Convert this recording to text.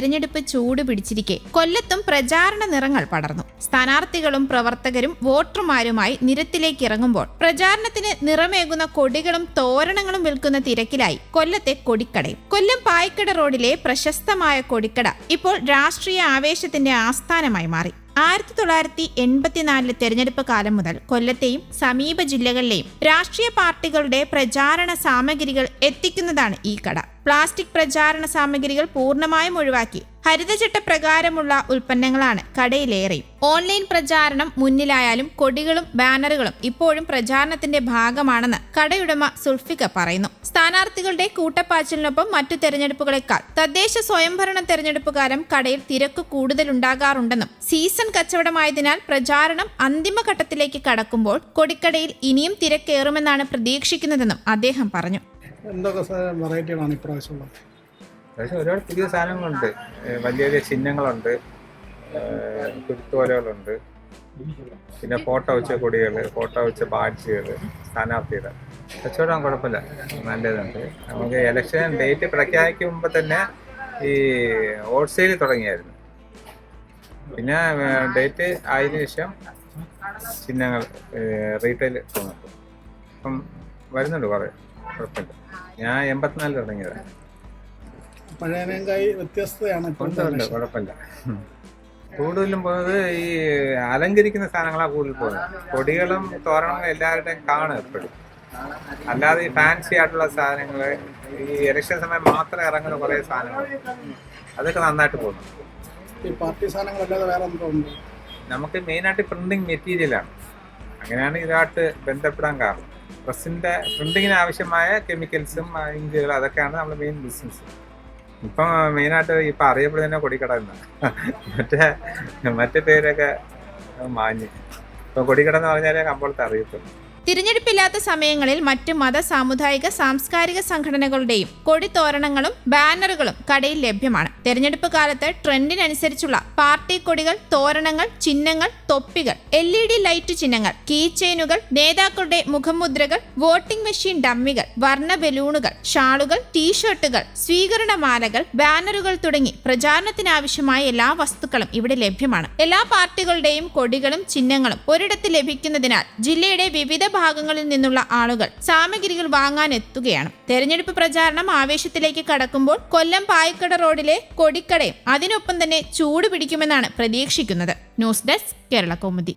തെരഞ്ഞെടുപ്പ് ചൂട് പിടിച്ചിരിക്കെ. കൊല്ലത്തും പ്രചാരണ നിറങ്ങൾ പടർന്നു. സ്ഥാനാർത്ഥികളും പ്രവർത്തകരും വോട്ടർമാരുമായി നിരത്തിലേക്ക് ഇറങ്ങുമ്പോൾ പ്രചാരണത്തിന് നിറമേകുന്ന കൊടികളും തോരണങ്ങളും വിൽക്കുന്ന തിരക്കിലായി കൊല്ലത്തെ കൊടിക്കടയും. കൊല്ലം പായ്ക്കട റോഡിലെ പ്രശസ്തമായ കൊടിക്കട ഇപ്പോൾ രാഷ്ട്രീയ ആവേശത്തിന്റെ ആസ്ഥാനമായി മാറി. ആയിരത്തി തൊള്ളായിരത്തി എൺപത്തിനാലിലെ തെരഞ്ഞെടുപ്പ് കാലം മുതൽ കൊല്ലത്തെയും സമീപ ജില്ലകളിലെയും രാഷ്ട്രീയ പാർട്ടികളുടെ പ്രചാരണ സാമഗ്രികൾ എത്തിക്കുന്നതാണ് ഈ കട. പ്ലാസ്റ്റിക് പ്രചാരണ സാമഗ്രികൾ പൂർണമായും ഒഴിവാക്കി ഹരിതചട്ട പ്രകാരമുള്ള ഉൽപ്പന്നങ്ങളാണ് കടയിലേറെയും. ഓൺലൈൻ പ്രചാരണം മുന്നിലായാലും കൊടികളും ബാനറുകളും ഇപ്പോഴും പ്രചാരണത്തിന്റെ ഭാഗമാണെന്ന് കടയുടമ സുൽഫിക പറയുന്നു. സ്ഥാനാർത്ഥികളുടെ കൂട്ടപ്പാച്ചിലിനൊപ്പം മറ്റു തെരഞ്ഞെടുപ്പുകളെക്കാൾ തദ്ദേശ സ്വയംഭരണ തെരഞ്ഞെടുപ്പ് കാലം കടയിൽ തിരക്ക് കൂടുതലുണ്ടാകാറുണ്ടെന്നും സീസൺ കച്ചവടമായതിനാൽ പ്രചാരണം അന്തിമഘട്ടത്തിലേക്ക് കടക്കുമ്പോൾ കൊടിക്കടയിൽ ഇനിയും തിരക്കേറുമെന്നാണ് പ്രതീക്ഷിക്കുന്നതെന്നും അദ്ദേഹം പറഞ്ഞു. എന്തൊക്കെ വെറൈറ്റികളാണ് ഇപ്രാവശ്യമുള്ളത്? പക്ഷേ ഒരുപാട് പുതിയ സാധനങ്ങളുണ്ട്. വലിയ വലിയ ചിഹ്നങ്ങളുണ്ട്. കുരുത്തോലകളുണ്ട് പിന്നെ ഫോട്ടോ വെച്ച കൊടികൾ ഫോട്ടോ വെച്ച ബാഡ്ജുകൾ സ്ഥാനാർത്ഥികൾ കച്ചവടം കുഴപ്പമില്ല. നല്ലതുണ്ട്. നമുക്ക് ഇലക്ഷൻ ഡേറ്റ് പ്രഖ്യാപിക്കുമ്പോൾ തന്നെ ഈ ഹോൾസെയിൽ തുടങ്ങിയായിരുന്നു. പിന്നെ ഡേറ്റ് ആയതിനു ശേഷം ചിഹ്നങ്ങൾ റീറ്റെയിൽ തുടങ്ങും അപ്പം വരുന്നുണ്ട് കുറേ. കുഴപ്പമില്ല. ഞാൻ എൺപത്തിനാലിൽ തുടങ്ങിയതാണ് പഴയനേക്കായി വ്യത്യസ്തയാണ്. കുഴപ്പമില്ല. കൂടുതലും പോകുന്നത് ഈ അലങ്കരിക്കുന്ന സാധനങ്ങളാണ് കൂടുതൽ പോകുന്നത് കൊടികളും തോരണങ്ങളും എല്ലാവരുടെയും കാണും എപ്പോഴും. അല്ലാതെ ഈ ഫാൻസി ആയിട്ടുള്ള സാധനങ്ങൾ ഈ ഇലക്ഷൻ സമയം മാത്രം ഇറങ്ങുന്ന കുറേ സാധനങ്ങൾ അതൊക്കെ നന്നായിട്ട് പോകുന്നു. ഈ പാർട്ടി സാധനങ്ങളല്ലാതെ വേറെ നമുക്ക് മെയിനായിട്ട് പ്രിന്റിങ് മെറ്റീരിയലാണ് അങ്ങനെയാണ് ഇതായിട്ട് ബന്ധപ്പെടാൻ കാരണം. പ്രസിന്റെ പ്രിന്റിങ്ങിന് ആവശ്യമായ കെമിക്കൽസും ഇഞ്ചുകളും അതൊക്കെയാണ് നമ്മുടെ മെയിൻ ബിസിനസ് ഇപ്പം മെയിനായിട്ട് ഇപ്പം അറിയപ്പെടുന്ന കൊടിക്കട എന്നാണ്. മറ്റേ മറ്റേ പേരൊക്കെ മാഞ്ഞ് ഇപ്പം കൊടിക്കട എന്ന് പറഞ്ഞാലേ കമ്പോളത്തെ അറിയത്തുള്ളൂ. തിരഞ്ഞെടുപ്പില്ലാത്ത സമയങ്ങളിൽ മറ്റ് മത സാമുദായിക സാംസ്കാരിക സംഘടനകളുടെയും കൊടിത്തോരണങ്ങളും ബാനറുകളും കടയിൽ ലഭ്യമാണ്. തെരഞ്ഞെടുപ്പ് കാലത്ത് ട്രെൻഡിനനുസരിച്ചുള്ള പാർട്ടി കൊടികൾ തോരണങ്ങൾ ചിഹ്നങ്ങൾ തൊപ്പികൾ എൽ ഇ ഡി ലൈറ്റ് ചിഹ്നങ്ങൾ കീ ചെയിനുകൾ നേതാക്കളുടെ മുഖമുദ്രകൾ വോട്ടിംഗ് മെഷീൻ ഡമ്മികൾ വർണ ബലൂണുകൾ ഷാളുകൾ ടീഷർട്ടുകൾ സ്വീകരണമാലകൾ ബാനറുകൾ തുടങ്ങി പ്രചാരണത്തിനാവശ്യമായ എല്ലാ വസ്തുക്കളും ഇവിടെ ലഭ്യമാണ്. എല്ലാ പാർട്ടികളുടെയും കൊടികളും ചിഹ്നങ്ങളും ഒരിടത്ത് ലഭിക്കുന്നതിനാൽ ജില്ലയുടെ വിവിധ ഭാഗങ്ങളിൽ നിന്നുള്ള ആളുകൾ സാമഗ്രികൾ വാങ്ങാൻ എത്തുകയാണ്. തെരഞ്ഞെടുപ്പ് പ്രചാരണം ആവേശത്തിലേക്ക് കടക്കുമ്പോൾ കൊല്ലം പായിക്കട റോഡിലെ കൊടിക്കടയും അതിനൊപ്പം തന്നെ ചൂട് പിടിക്കുമെന്നാണ് പ്രതീക്ഷിക്കുന്നത്. News desk Kerala Kaumudi.